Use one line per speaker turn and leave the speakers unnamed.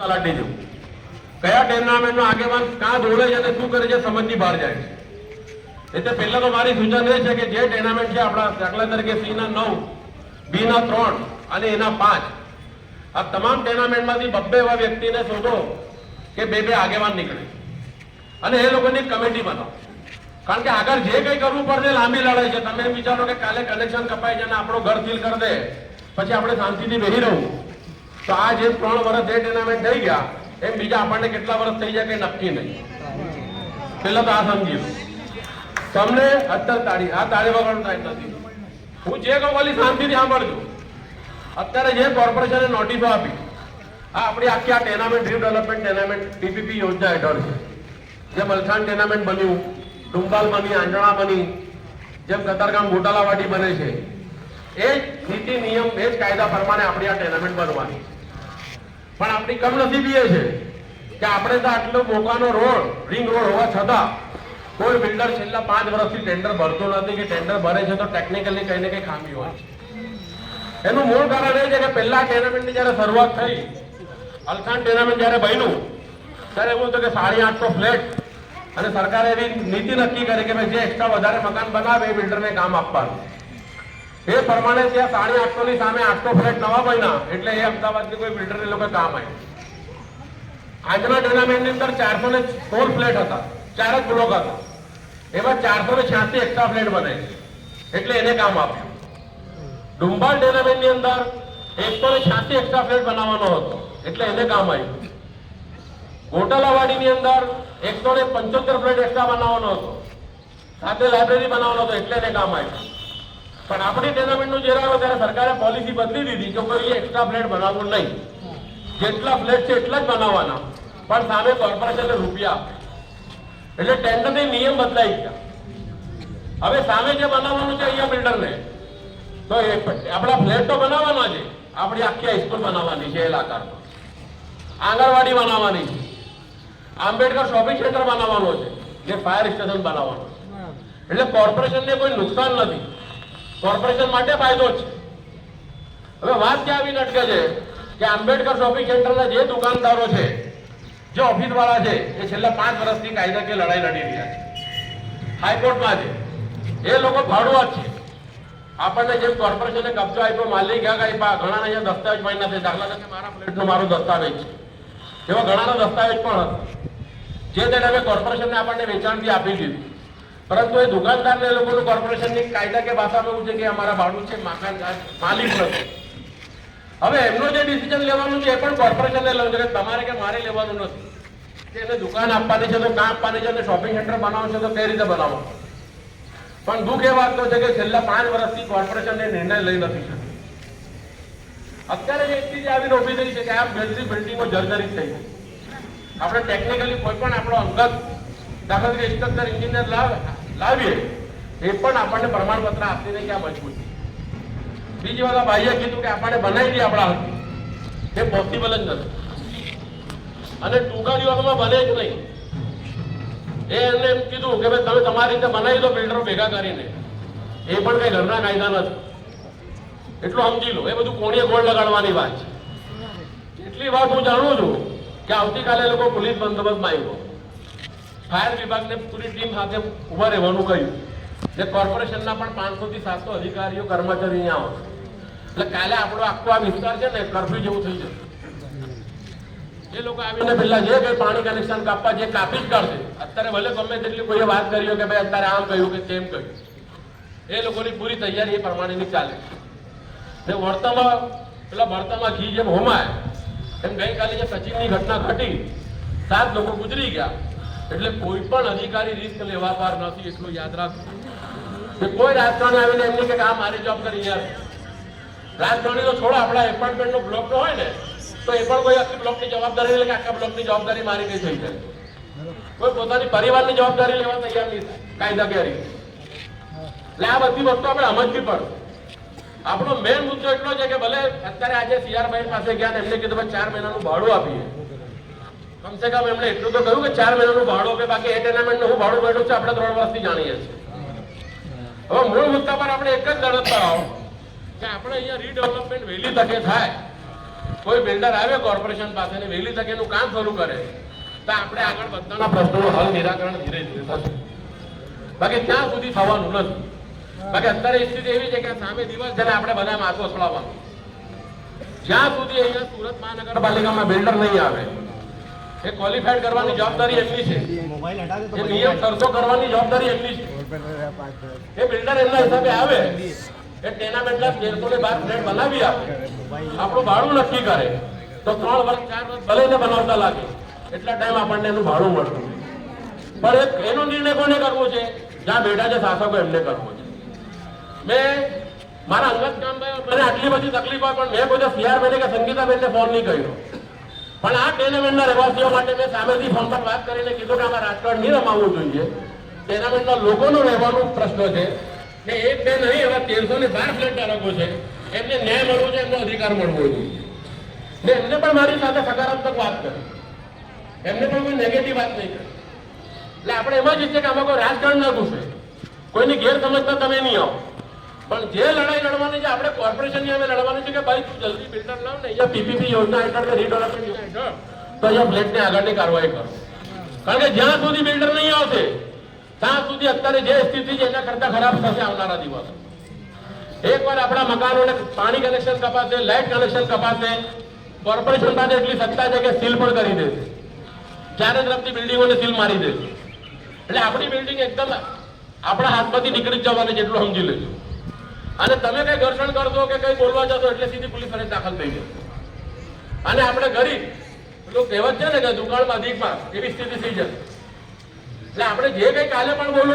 તલાટી જેવું કયા ટુર્નામેન્ટનો આગેવાન કાં દોડે છે અને શું કરે છે સમજની બહાર જાય છે. એટલે પહેલા તો મારી સૂચન એ છે કે જે ટેર્નામેન્ટ છે આપણા દાખલા તરીકે સી ના નવ બી ના ત્રણ અને એના પાંચ. આ તમામ ટેર્નામેન્ટમાંથી બબ્બે એવા વ્યક્તિને શોધો કે બે બે આગેવાન નીકળે. અને એ લોકોની કમિટી બનાવો. કારણ કે આગળ જે કંઈ કરવું પડશે લાંબી લડાઈ છે. તમે વિચારો કે કાલે કનેક્શન કપાય છે અને આપણો ઘર સીલ કરી દે. પછી આપણે શાંતિથી બેસી રહું. તો આ જે ત્રણ વર્ષ જે ટુર્નામેન્ટ થઈ ગયા, એમ બીજા આપણને કેટલા વર્ષ થઈ જાય કે નક્કી નહીં. પેલા તો આ સમજી તમને અત્યારે તાળી, આ તાળી વગરનો ટાઈમ નથી હું જે કહું ખાલી શાંતિથી સાંભળજો. અત્યારે જે કોર્પોરેશને નોટિસો આપી, આ આપણી આખી આ ટેનામેન્ટ રીડેવલપમેન્ટ ટેનામેન્ટ ટીપીપી યોજના હેઠળ છે. જે અલથાણ ટેનામેન્ટ બન્યું ડુંબાલ બની, આંજણા બની, જેમ કતારગામ ગોટાલાવાડી બને છે. એ જ નીતિ, નિયમ, એ જ કાયદા પ્રમાણે આપણી આ ટેનામેન્ટ બનવાની પણ આપણી કમનસીબી એ છે કે આપણે તો આટલો મોકાનો રોડ રિંગ રોડ હોવા છતાં કોઈ બિલ્ડર છેલ્લા પાંચ વર્ષથી ટેન્ડર ભરતો નથી કે ટેન્ડર ભરે છે તો ટેકનિકલી કઈ ને કઈ ખામી હોય છે. એનું મૂળ કારણ એ છે કે પહેલા ટેનામેન્ટની જ્યારે શરૂઆત થઈ અલથાણ ટેનામેન્ટ જ્યારે બન્યું, ત્યારે એવું હતું કે સાડી આઠસો ફ્લેટ અને સરકારે એવી નીતિ નક્કી કરી કે ભાઈ જે એક્સ્ટ્રા વધારે મકાન બનાવે એ બિલ્ડરને કામ આપવાનું. એ પ્રમાણે ત્યાં સાડી આઠસો ની સામે આઠસો ફ્લેટ નવા બન્યા, એટલે એ અમદાવાદની કોઈ બિલ્ડરને લોકો કામ આવ્યું આજના ટુર્નામેન્ટની અંદર ચારસો ને સોળ ફ્લેટ હતા, ચાર જ બ્લોક હતા. એમાં ચારસો ને છ્યાસી એક્સ્ટ્રા ફ્લેટ બનાવી એટલે એને કામ આપ્યું. ડુંબાલ ટુર્નામેન્ટની અંદર એકસો ને છ્યાસી એક્સ્ટ્રા ફ્લેટ બનાવવાનો હતો, એટલે એને કામ આવ્યું ગોટાલાવાડીની અંદર એકસો ને પંચોતેર ફ્લેટ એક્સ્ટ્રા બનાવવાનો હતો. સાથે લાઇબ્રેરી બનાવવાનો હતો, એટલે એને કામ આવ્યું પણ આપણી ટેનામેન્ટનું જ્યારે આવે ત્યારે સરકારે પોલિસી બદલી દીધી કે કોઈ એક્સ્ટ્રા ફ્લેટ બનાવવું નહીં. જેટલા ફ્લેટ છે એટલા જ બનાવવાના. પણ સામે કોર્પોરેશનને રૂપિયા. એટલે ટેન્ડરની નિયમ બદલાઈ ગયા. હવે સામે જે બનાવવાનું છે અહીંયા બિલ્ડરને તો એ આપણા ફ્લેટ તો બનાવવાના છે. આપણી આખી હાઈસ્કૂલ બનાવવાની છે એલાકામાં આંગણવાડી બનાવવાની છે. આંબેડકર શોપિંગ સેન્ટર બનાવવાનો છે. જે ફાયર સ્ટેશન બનાવવાનું છે. એટલે કોર્પોરેશનને કોઈ નુકસાન નથી. કોર્પોરેશન માટે ફાયદો છે. હવે વાત ક્યાં આવીને અટકે છે? કે આંબેડકર શોપિંગ સેન્ટરના જે દુકાનદારો છે, જે ઓફિસ વાળા છે, એ છેલ્લા પાંચ વર્ષથી કાયદાકીય લડાઈ લડી રહ્યા છે. હાઈકોર્ટમાં છે. એ લોકો ભાડુઆત છે. આપણને જેમ કોર્પોરેશને કબજો આપ્યો, માલિક હક આપ્યા ઘણા અહીંયા દસ્તાવેજ પણ નથી. દાખલા તરીકે મારા ફ્લેટનો મારો દસ્તાવેજ છે. એવા ઘણાના દસ્તાવેજ પણ હતા જે તે ટાઈમે કોર્પોરેશને આપણને વેચાણથી આપી દીધું. પરંતુ એ દુકાનદારને લોકોનું કોર્પોરેશનની કાયદા કે ભાષામાં એવું છે કે અમારા ભાડું છે મકાન માલિક નથી હવે એમનો જે ડિસિઝન લેવાનું છે એ પણ કોર્પોરેશનને લેવું છે તમારે કે મારે લેવાનું નથી. કે એને દુકાન આપવાની છે, તો કાં આપવાની છે, અને શોપિંગ સેન્ટર બનાવવાનું છે, તો કઈ રીતે બનાવો પણ દુઃખ એ વાત તો છે કે છેલ્લા પાંચ વર્ષથી કોર્પોરેશન એ નિર્ણય લઈ નથી શકે અત્યારે જે સ્થિતિ આવીને ઊભી થઈ છે કે આ બધી બિલ્ડિંગો જર્જરિત થઈ આપણે ટેકનિકલી કોઈ પણ આપણો અંગત દાખલા તરીકે સ્ટ્રક્ચર એન્જિનિયર લાવીએ. એ પણ આપણને પ્રમાણપત્ર આપતી નહીં કે આ મજબૂત બીજી વાત ભાઈએ કીધું કે આપણને બનાવી દઈએ આપણા હાથથી એ પોસિબલ જ નથી. અને ટૂંકા દિવસમાં બને જ નહીં. એ એમને એમ કીધું કે ભાઈ, તમે તમારી રીતે બનાવી દો બિલ્ડરો ભેગા કરીને. એ પણ કઈ ઘરના કાયદા નથી. એટલું સમજી લો. એ બધું કોણીએ ગોળ લગાડવાની વાત છે. એટલી વાત હું જાણું છું કે આવતીકાલે લોકો પોલીસ બંદોબસ્તમાં આવ્યો. ફાયર વિભાગને પૂરી ટીમ સાથે ઊભા રહેવાનું કહ્યું. ને કોર્પોરેશનના પણ પાંચસો થી સાતસો અધિકારીઓ કર્મચારી અહીંયા આવશે એટલે કાલે આપણો આખો આ વિસ્તાર છે ને, કરફ્યુ જેવું થઈ જશે. એ લોકો આવીને પેલા જે કઈ પાણી કનેક્શન કાપવા જે કાપી જ કાઢશે. અત્યારે ભલે ગમે તેટલી કોઈએ વાત કરી કે ભાઈ અત્યારે આમ કહ્યું કે તેમ કહ્યું. એ લોકોની પૂરી તૈયારી એ પ્રમાણેની ચાલે ને વર્તમાં પેલા ભરતામાં ઘી જેમ હોમાય, એમ ગઈકાલે જે સચિનની ઘટના ઘટી, સાત લોકો ગુજરી ગયા. એટલે કોઈ પણ અધિકારી રિસ્ક લેવા પાર નથી, એટલું યાદ રાખજો. કે કોઈ રાજકારણી આવીને એમને કે આ મારી જોબ કરી યાર રાજકારણી તો છોડો આપણા એપાર્ટમેન્ટનો બ્લોક હોય ને, તો એ પણ કોઈ આખી બ્લોકની જવાબદારી લે કે આખા બ્લોકની જવાબદારી મારી કઈ થઈ જાય. કોઈ પોતાની પરિવારની જવાબદારી લેવા તૈયાર નહીં કાયદા કાયદાકીય એટલે આ બધી વસ્તુ આપણે સમજવી પડે. આપણો મેઇન મુદ્દો એટલો છે કે ભલે અત્યારે આજે સીઆરભાઈ પાસે ગયા એમને કીધું ચાર મહિનાનું ભાડું આપીએ. કમસે કમ એમણે એટલું તો કહ્યું કે ચાર મહિનાનું ભાડું આપે, બાકી એ ટુર્નામેન્ટનું હું ભાડું બેઠું છે, આપણે ત્રણ વર્ષથી જાણીએ છીએ. હવે મૂળ મુદ્દા પર આપણે એક જ લડત કરાવો કે આપણે અહીંયા રીડેવલપમેન્ટ વહેલી તકે થાય. કોઈ બિલ્ડર આવે કોર્પોરેશન પાસે ને વહેલી તકે એનું કામ શરૂ કરે, તો આપણે આગળ બધાના પ્રશ્નોનું હલ, નિરાકરણ ધીરે ધીરે થશે. બાકી ત્યાં સુધી થવાનું નથી. બાકી અત્યારે સ્થિતિ એવી છે કે સામે દિવસ છે આપણે બધા માથો છોડાવવાનું જ્યાં સુધી અહીંયા સુરત મહાનગરપાલિકામાં બિલ્ડર નહીં આવે એ ક્વોલિફાઈડ કરવાની જવાબદારી એટલી છે. એ નિયમ ખર્ચો કરવાની જવાબદારી એટલી છે. એ બિલ્ડર એમના હિસાબે આવે, એ ટેનામેન્ટના બદલા તેરસો ને બાર ફ્લેટ બનાવી આપે. આપણું ભાડું નક્કી કરે. તો ત્રણ વર્ષ ચાર વર્ષ ભલે બનાવતા લાગે. એટલા ટાઈમ આપણને એનું ભાડું મળતું. પણ એનો નિર્ણય કોને કરવો છે? જ્યાં બેઠા છે શાસકો એમને કરવો છે. મેં, મારા અંગત કામ મને આટલી બધી તકલીફ હોય, પણ મેં કોઈ સીઆર બેને કે સંગીતાબેનને ફોન નહીં કર્યો. પણ આ ટેનામેન્ટના રહેવાસીઓ માટે મેં સામેથી ફોન પર વાત કરીને કીધું કે આમાં રાજકારણ નહીં રમાવવું જોઈએ. ટેનામેન્ટના લોકોનો રહેવાનો પ્રશ્ન છે કે એક બે નહીં, એવા તેરસો ને બાર ફ્લેટ ધારકો છે. એમને ન્યાય મળવો છે એમનો અધિકાર મળવો જોઈએ. ને એમને પણ મારી સાથે સકારાત્મક વાત કરી. એમને પણ કોઈ નેગેટિવ વાત નહીં કરી. એટલે આપણે એમાં જ ઈચ્છીએ કે આમાં કોઈ રાજકારણ ના ઘૂસે. કોઈની ગેરસમજતા તમે નહીં આવો. પણ જે લડાઈ લડવાની છે, આપણે કોર્પોરેશનની અમે લડવાની છે કે ભાઈ તું જલ્દી બિલ્ડર લાવ ને, અહીંયા પીપીપી યોજના હેઠળ કે રીડેવલપમેન્ટ તો અહીંયા ફ્લેટની આગળની કાર્યવાહી કરો. કારણ કે જ્યાં સુધી બિલ્ડર નહીં આવશે, ત્યાં સુધી અત્યારે જે સ્થિતિ છે, એના કરતા ખરાબ થશે આવનારા દિવસો. એકવાર આપણા મકાનોને પાણી કનેક્શન કપાશે લાઇટ કનેક્શન કપાશે કોર્પોરેશન પાસે એટલી સત્તા છે કે સીલ પણ કરી દેશે ચારે તરફથી બિલ્ડિંગોને સીલ મારી દેશે એટલે આપણી બિલ્ડિંગ એકદમ આપણા હાથમાંથી નીકળી જવાની જેટલું સમજી લેજો. અને તમે કઈ ઘર્ષણ કરશો કે કઈ બોલવા જશો એટલે સીધી પોલીસ ફરજ દાખલ થઈ જશે અને આપણે ગરીબ પેલું કહેવત છે ને કે દુકાળમાં દીપમાં એવી સ્થિતિ થઈ જશે એટલે આપણે જે કઈ કાલે પણ બોલવું